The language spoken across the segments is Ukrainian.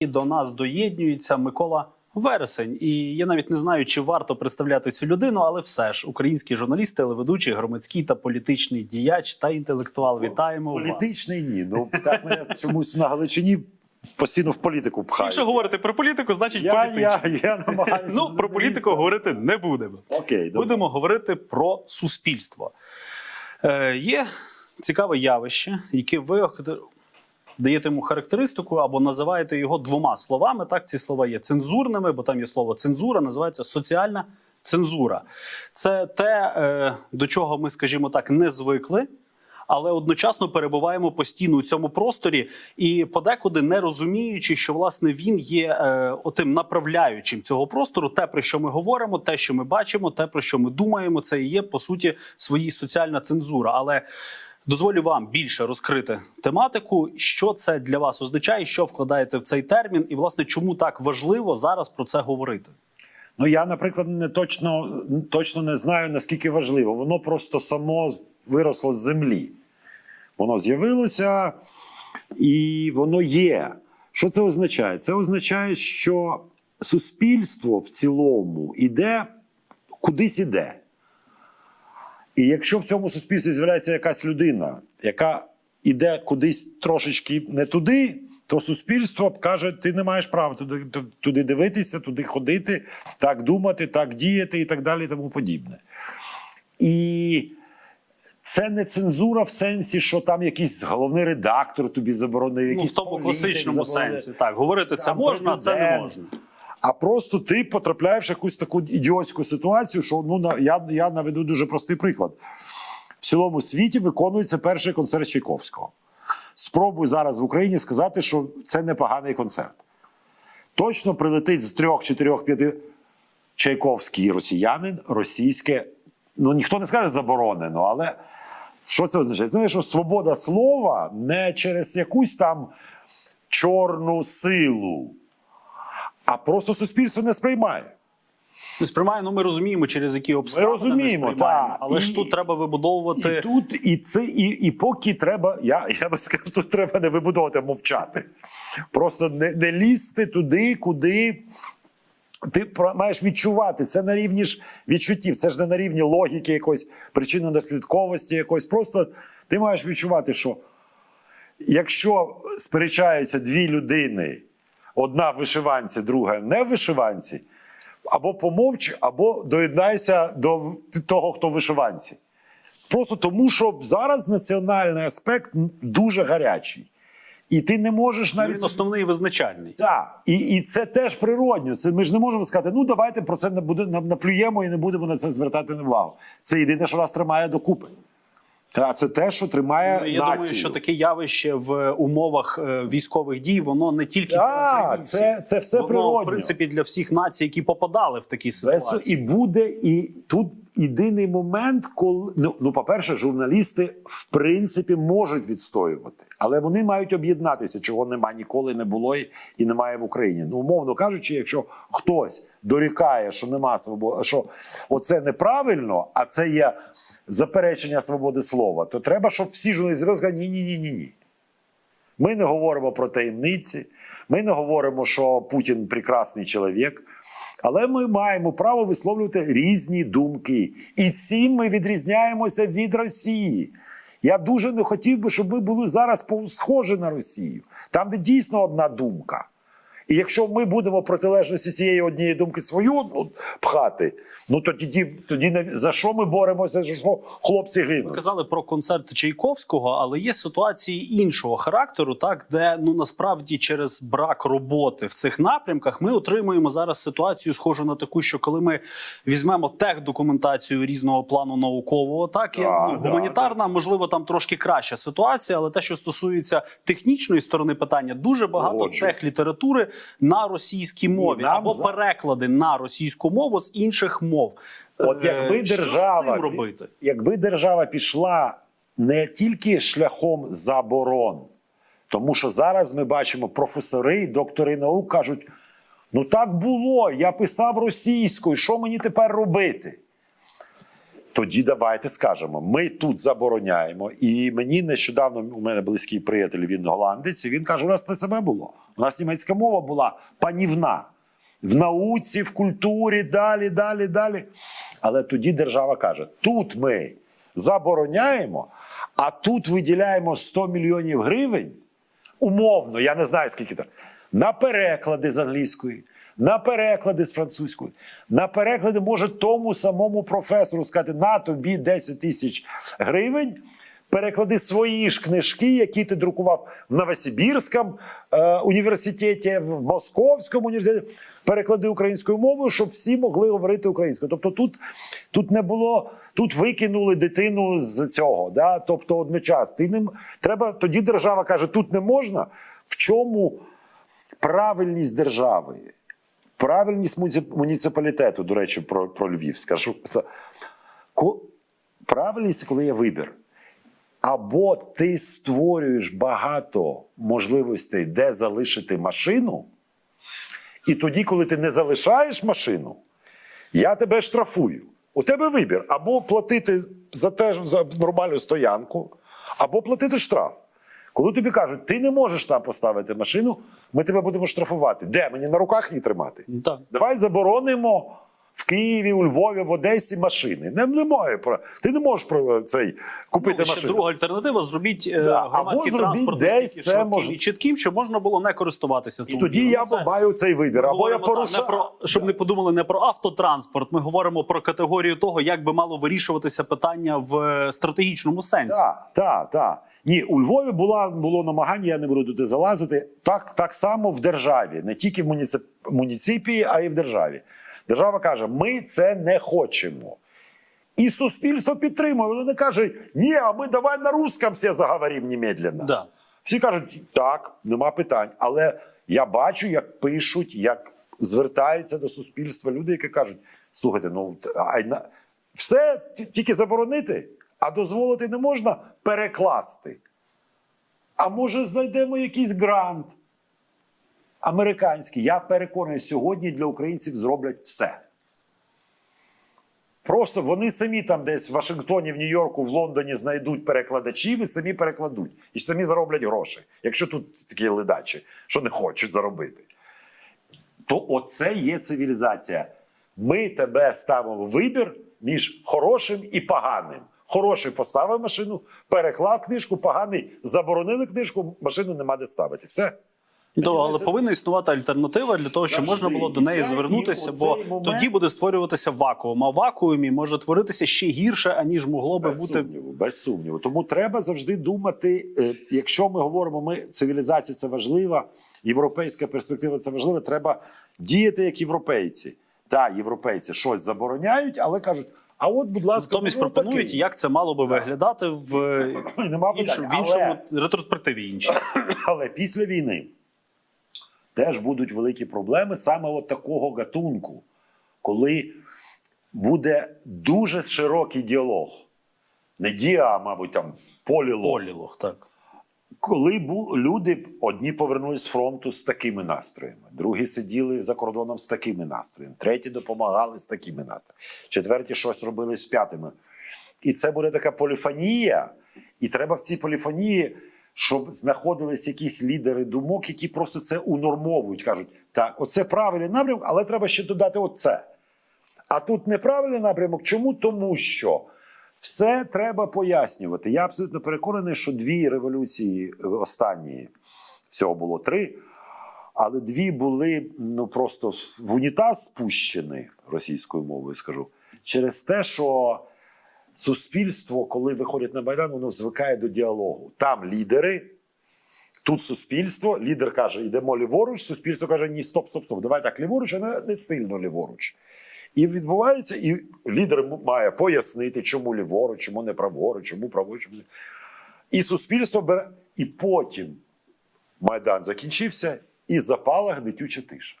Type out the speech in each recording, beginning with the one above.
І до нас доєднюється Микола Вересень. І я навіть не знаю, чи варто представляти цю людину, але все ж український журналіст, телеведучий, громадський та політичний діяч та інтелектуал. Вітаємо вас. Політичний ні. Ну так мене чомусь на Галичині постійно в політику пхають. Якщо говорити про політику, значить я, політичний. я, я намагаюся. Ну про політику говорити не будемо. Окей, добре. Будемо говорити про суспільство. Е, є цікаве явище, яке ви даєте йому характеристику або називаєте його двома словами. Так, ці слова є цензурними, бо там є слово цензура, називається соціальна цензура. Це те, е, до чого ми, скажімо так, не звикли. Але одночасно перебуваємо постійно у цьому просторі, і подекуди не розуміючи, що власне він є е, отим направляючим цього простору. Те, про що ми говоримо, те, що ми бачимо, те, про що ми думаємо, це і є по суті свої соціальна цензура. Але дозволю вам більше розкрити тематику, що це для вас означає, що вкладаєте в цей термін, і власне чому так важливо зараз про це говорити. Ну я, наприклад, не точно, точно не знаю, наскільки важливо. Воно просто само виросло з землі. Воно з'явилося і воно є. Що це означає? Це означає, що суспільство в цілому іде кудись іде. І якщо в цьому суспільстві з'являється якась людина, яка іде кудись трошечки не туди, то суспільство каже: ти не маєш права туди, туди дивитися, туди ходити, так думати, так діяти і так далі, і тому подібне. І це не цензура в сенсі, що там якийсь головний редактор тобі заборонив, Ну, якийсь в тому політик класичному заборонив. сенсі. Так, говорити це Там можна, а це не президент. можна. А просто ти потрапляєш в якусь таку ідіотську ситуацію, що ну я, я наведу дуже простий приклад. В цілому світі виконується перший концерт Чайковського. Спробуй зараз в Україні сказати, що це непоганий концерт. Точно прилетить з трьох, чотирьох, п'яти Чайковський росіянин, російське. Ну ніхто не скаже заборонено, але що це означає? Це що свобода слова не через якусь там чорну силу, а просто суспільство не сприймає. Не сприймає, ну ми розуміємо, через які обставини Ми розуміємо, не сприймаємо. але І- ж тут треба вибудовувати. І тут, і це, і, і поки треба, я, я би сказав, тут треба не вибудовувати, а мовчати. Просто не, не лізти туди, куди. Ти маєш відчувати це на рівні ж відчуттів, це ж не на рівні логіки якоїсь причинно-наслідковості якоїсь. Просто ти маєш відчувати, що якщо сперечаються дві людини, одна в вишиванці, друга не в вишиванці, або помовч, або доєднайся до того, хто в вишиванці. Просто тому, що зараз національний аспект дуже гарячий. І ти не можеш Ну, навіть. Він основний визначальний. Так, і, і це теж природньо. Це ми ж не можемо сказати, ну давайте про це не буде наплюємо і не будемо на це звертати увагу. Це єдине, що нас тримає докупи. Та це те, що тримає Ну, Я націю. думаю, що таке явище в умовах е, військових дій, воно не тільки для українців. це- це все воно, природньо. в принципі для всіх націй, які попадали в такі ситуації. і буде, і тут єдиний момент, коли ну, ну, по-перше, журналісти в принципі можуть відстоювати, але вони мають об'єднатися, чого нема ніколи не було і, і немає в Україні. Ну, умовно кажучи, якщо хтось дорікає, що нема свободи, що оце неправильно, а це є заперечення свободи слова, то треба, щоб всі журналісти сказали, ні, ні, ні, ні, ні. Ми не говоримо про таємниці, ми не говоримо, що Путін прекрасний чоловік. Але ми маємо право висловлювати різні думки. І цим ми відрізняємося від Росії. Я дуже не хотів би, щоб ми були зараз схожі на Росію, там, де дійсно одна думка. І якщо ми будемо протилежності цієї однієї думки свою одну пхати, ну то тоді, тоді за що ми боремося, за що хлопці Ви гинуть? казали про концерт Чайковського, але є ситуації іншого характеру, так де ну насправді через брак роботи в цих напрямках ми отримуємо зараз ситуацію, схожу на таку, що коли ми візьмемо техдокументацію різного плану наукового, так і ну, да, гуманітарна, да. можливо, там трошки краща ситуація, але те, що стосується технічної сторони питання, дуже багато Погоджуюсь. техлітератури на російській мові нам або за- переклади на російську мову з інших мов. От якби Е, що з держава цим робити? якби держава пішла не тільки шляхом заборон, тому що зараз ми бачимо професори, доктори наук кажуть: ну так було, я писав російською, що мені тепер робити? Тоді давайте скажемо: ми тут забороняємо. І мені нещодавно у мене близький приятель, він голландець, і він каже: у нас те саме було. У нас німецька мова була панівна в науці, в культурі, далі, далі, далі. Але тоді держава каже: тут ми забороняємо, а тут виділяємо 100 мільйонів гривень умовно, я не знаю скільки там, на переклади з англійської, на переклади з французької, на переклади може тому самому професору сказати: на тобі 10 тисяч гривень. Переклади свої ж книжки, які ти друкував в Новосибірському е, університеті, в Московському університеті. Переклади українською мовою, щоб всі могли говорити українською. Тобто тут, тут не було, тут викинули дитину з цього. Да? Тобто одночасно. Ти не, треба, тоді держава каже, тут не можна. В чому правильність держави? Правильність муніципалітету, до речі, про, про Львів скажу. Правильність, коли є вибір. Або ти створюєш багато можливостей, де залишити машину, і тоді, коли ти не залишаєш машину, я тебе штрафую. У тебе вибір: або платити за те за нормальну стоянку, або платити штраф. Коли тобі кажуть, ти не можеш там поставити машину, ми тебе будемо штрафувати. Де? Мені на руках її тримати? Ну, Так. Давай заборонимо в Києві, у Львові, в Одесі машини. Не, немає про ти не можеш про цей купити Ну, ще машину. друга альтернатива зробіть е, Да, громадський або зробіть транспорт десь це швидким мож- і чітким, щоб можна було не користуватися. І тоді я Ну, цей вибір. Ми Або я порушаю. не про щоб не подумали не про автотранспорт. Ми говоримо про категорію того, як би мало вирішуватися питання в е, стратегічному сенсі. Так, так, так. Ні, у Львові була, було намагання, я не буду туди залазити. Так, так само в державі, не тільки в муніцип, муніципії, а й в державі. Держава каже: ми це не хочемо. І суспільство підтримує. Воно не каже, ні, а ми давай на русском все заговоримо немедленно. Да. Всі кажуть, так, нема питань. Але я бачу, як пишуть, як звертаються до суспільства люди, які кажуть: слухайте, ну все тільки заборонити, а дозволити не можна перекласти. А може, знайдемо якийсь грант американський. Я переконаний, сьогодні для українців зроблять все. Просто вони самі там десь в Вашингтоні, в Нью-Йорку, в Лондоні знайдуть перекладачів і самі перекладуть. І самі зароблять гроші. Якщо тут такі ледачі, що не хочуть заробити. То оце є цивілізація. Ми тебе ставимо в вибір між хорошим і поганим. Хороший поставив машину, переклав книжку, поганий заборонили книжку, машину нема де ставити. Все. Ну, але повинна існувати альтернатива для того, щоб можна було до неї це- звернутися, бо момент- тоді буде створюватися вакуум. А в вакуумі може творитися ще гірше, аніж могло би Без бути. сумніву, без сумніву. Тому треба завжди думати, е, якщо ми говоримо, ми цивілізація це важлива, європейська перспектива це важливо, треба діяти як європейці. Та європейці щось забороняють, але кажуть: а от, будь ласка, Натомість ну, пропонують, такий. як це мало би виглядати в нема іншому, питань. в іншому Але, ретроспективі інші. але після війни теж будуть великі проблеми саме от такого гатунку, коли буде дуже широкий діалог. Не діа, а, мабуть, там полілог. Полілог, так. Коли люди одні повернулись з фронту з такими настроями, другі сиділи за кордоном з такими настроями, треті допомагали з такими настроями, четверті щось робили з п'ятими. І це буде така поліфонія, і треба в цій поліфонії, щоб знаходились якісь лідери думок, які просто це унормовують. кажуть, так, оце правильний напрямок, але треба ще додати оце. А тут неправильний напрямок. Чому? Тому що все треба пояснювати. Я абсолютно переконаний, що дві революції е, останні всього було три, але дві були ну просто в унітаз спущені російською мовою, скажу, через те, що суспільство, коли виходить на майдан, воно звикає до діалогу. Там лідери. Тут суспільство, лідер каже, йдемо ліворуч, суспільство каже, ні, стоп, стоп, стоп, давай так ліворуч, а не, не сильно ліворуч. І відбувається, і лідер має пояснити, чому ліворуч, чому не праворуч, чому праворуч. Чому... не- І суспільство бере. І потім Майдан закінчився, і запала гнетюча тиша.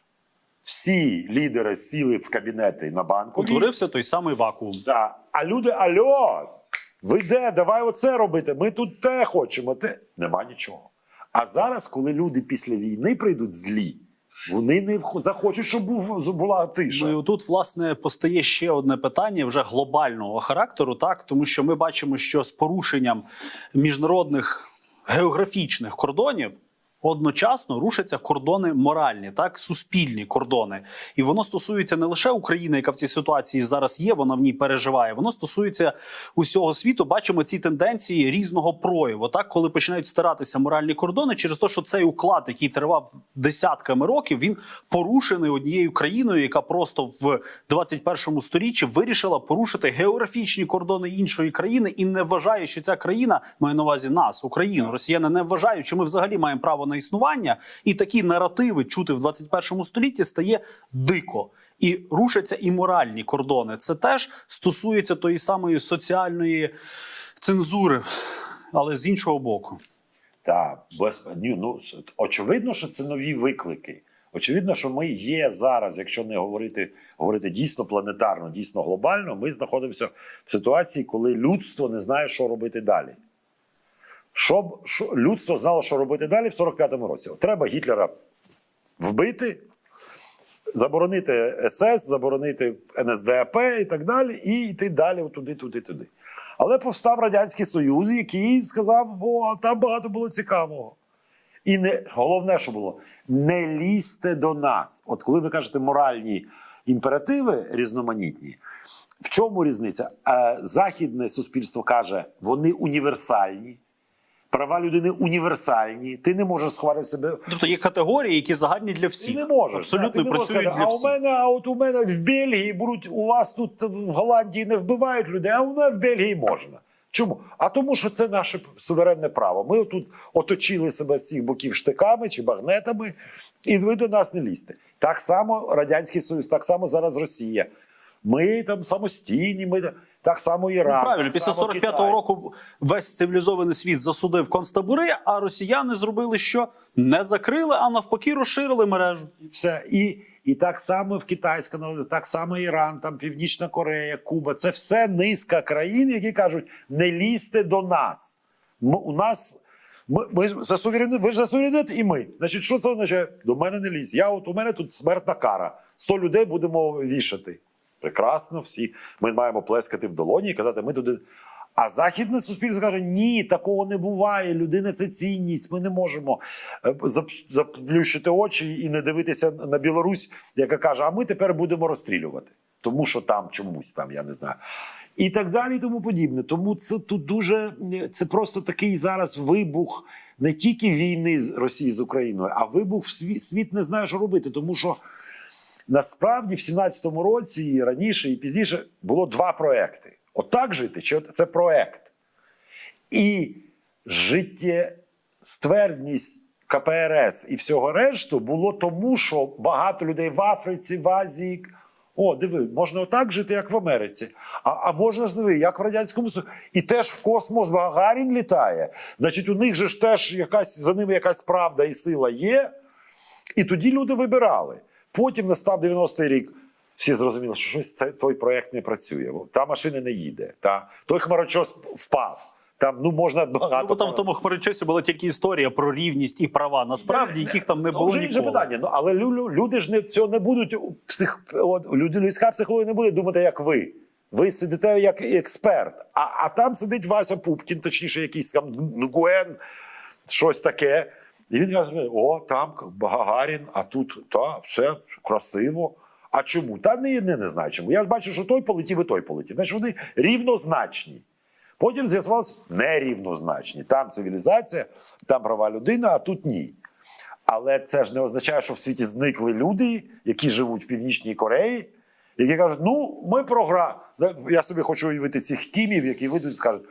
Всі лідери сіли в кабінети на банку. Утворився той самий вакуум. Да. А люди, альо, ви де? Давай оце робити. Ми тут те хочемо. Те. Нема нічого. А зараз, коли люди після війни прийдуть злі, Вони не захочуть, щоб був була тиша. Ну і тут власне постає ще одне питання вже глобального характеру, так тому що ми бачимо, що з порушенням міжнародних географічних кордонів. Одночасно рушаться кордони моральні, так суспільні кордони, і воно стосується не лише України, яка в цій ситуації зараз є, вона в ній переживає. Воно стосується усього світу. Бачимо ці тенденції різного прояву. Так, коли починають стиратися моральні кордони, через те, що цей уклад, який тривав десятками років, він порушений однією країною, яка просто в 21 сторіччі вирішила порушити географічні кордони іншої країни і не вважає, що ця країна має на увазі нас, Україну. Росіяни не вважають, що ми взагалі маємо право на існування, і такі наративи чути в 21 столітті стає дико. І рушаться і моральні кордони. Це теж стосується тої самої соціальної цензури, але з іншого боку. Так, без ну очевидно, що це нові виклики. Очевидно, що ми є зараз, якщо не говорити, говорити дійсно планетарно, дійсно глобально, ми знаходимося в ситуації, коли людство не знає, що робити далі. Щоб людство знало, що робити далі в 45-му році. Треба Гітлера вбити, заборонити СС, заборонити НСДАП і так далі, і йти далі туди, туди, туди. Але повстав Радянський Союз, який сказав, о, там багато було цікавого. І не головне, що було, не лізьте до нас. От коли ви кажете моральні імперативи різноманітні, в чому різниця? Е, Західне суспільство каже, вони універсальні, права людини універсальні. Ти не можеш сховати в себе. Тобто є категорії, які загальні для всіх. Ти не можеш. Абсолютно Ти не працюють сказати, для а у мене, а от у мене в Бельгії беруть, у вас тут в Голландії не вбивають людей, а у мене в Бельгії можна. Чому? А тому, що це наше суверенне право. Ми тут оточили себе з всіх боків штиками чи багнетами, і ви до нас не лізьте. Так само Радянський Союз, так само зараз Росія. Ми там самостійні, ми так само Іран. Ну, правильно, після само 45-го Китай. року весь цивілізований світ засудив концтабори, а росіяни зробили що? Не закрили, а навпаки, розширили мережу. все. І, і так само в Китайська народу, так само Іран, там Північна Корея, Куба. Це все низка країн, які кажуть: не лізьте до нас. М- у нас. Ми, ми за суверенітет, ви ж за суверенітет і ми. Значить, що це означає? До мене не лізь. Я от у мене тут смертна кара. 100 людей будемо вішати. Прекрасно, всі. Ми маємо плескати в долоні і казати, ми туди. А західне суспільство каже: ні, такого не буває. Людина це цінність. Ми не можемо е, заплющити очі і не дивитися на Білорусь, яка каже: а ми тепер будемо розстрілювати, тому що там чомусь там, я не знаю. І так далі, і тому подібне. Тому це тут дуже це просто такий зараз вибух не тільки війни з Росії з Україною, а вибух в світ, світ не знає, що робити, тому що. Насправді, в 17-му році і раніше, і пізніше було два проекти: отак жити, чи от це проект. І життєствердність КПРС і всього решту було тому, що багато людей в Африці, в Азії. О, диви, можна отак жити, як в Америці. А, а можна диви, як в Радянському Союзі. І теж в космос Гагарін літає. Значить, у них же ж теж якась за ними якась правда і сила є. І тоді люди вибирали. Потім настав 90-й рік. Всі зрозуміли, що щось це, той проект не працює. Та машина не їде. Та, той хмарочос впав. Там ну можна багато. Ну, бо там в тому хмарочосі була тільки історія про рівність і права. Насправді яких там не Ну, було вже інше питання. Ну але лю- лю- люди ж не цього не будуть. Псих, люди, людська психологія не буде думати, як ви. Ви сидите як експерт. А, а там сидить Вася Пупкін, точніше, якийсь там Нгуен, щось таке. І він каже: о, там Гагарін, а тут та, все красиво. А чому? Та не, не, не знаю чому. Я ж бачу, що той полетів і той полетів. Значить, вони рівнозначні. Потім з'ясувалося нерівнозначні. Там цивілізація, там права людини, а тут ні. Але це ж не означає, що в світі зникли люди, які живуть в Північній Кореї, які кажуть: ну, ми програли. Я собі хочу уявити цих кімів, які вийдуть і скажуть: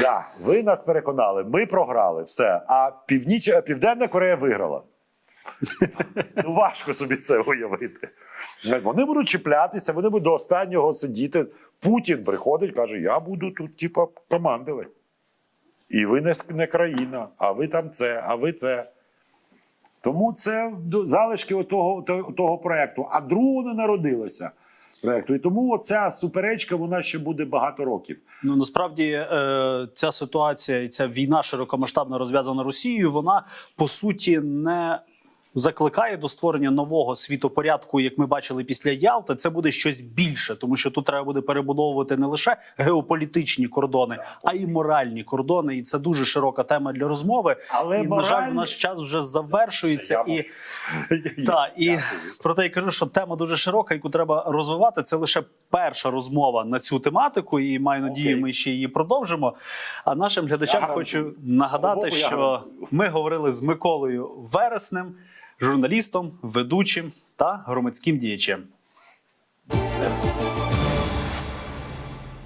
да, ви нас переконали, ми програли, все. А Північ... Південна Корея виграла. Ну, важко собі це уявити. Вони будуть чіплятися, вони будуть до останнього сидіти. Путін приходить, каже: Я буду тут, типа, командувати. І ви не, не країна, а ви там це, а ви це. Тому це залишки того, того, того проекту. А другого не народилося проекту. І тому оця суперечка вона ще буде багато років. Ну насправді е, ця ситуація і ця війна широкомасштабно розв'язана Росією, вона по суті не закликає до створення нового світопорядку, як ми бачили після Ялти. Це буде щось більше, тому що тут треба буде перебудовувати не лише геополітичні кордони, а й моральні кордони. І це дуже широка тема для розмови. Але і, на жаль, моральні- в наш час вже завершується і. Так, і проте я кажу, що тема дуже широка, яку треба розвивати. Це лише перша розмова на цю тематику, і маю надію, ми ще її продовжимо. А нашим глядачам Я хочу нагадати, що ми говорили з Миколою Вереснем, журналістом, ведучим та громадським діячем.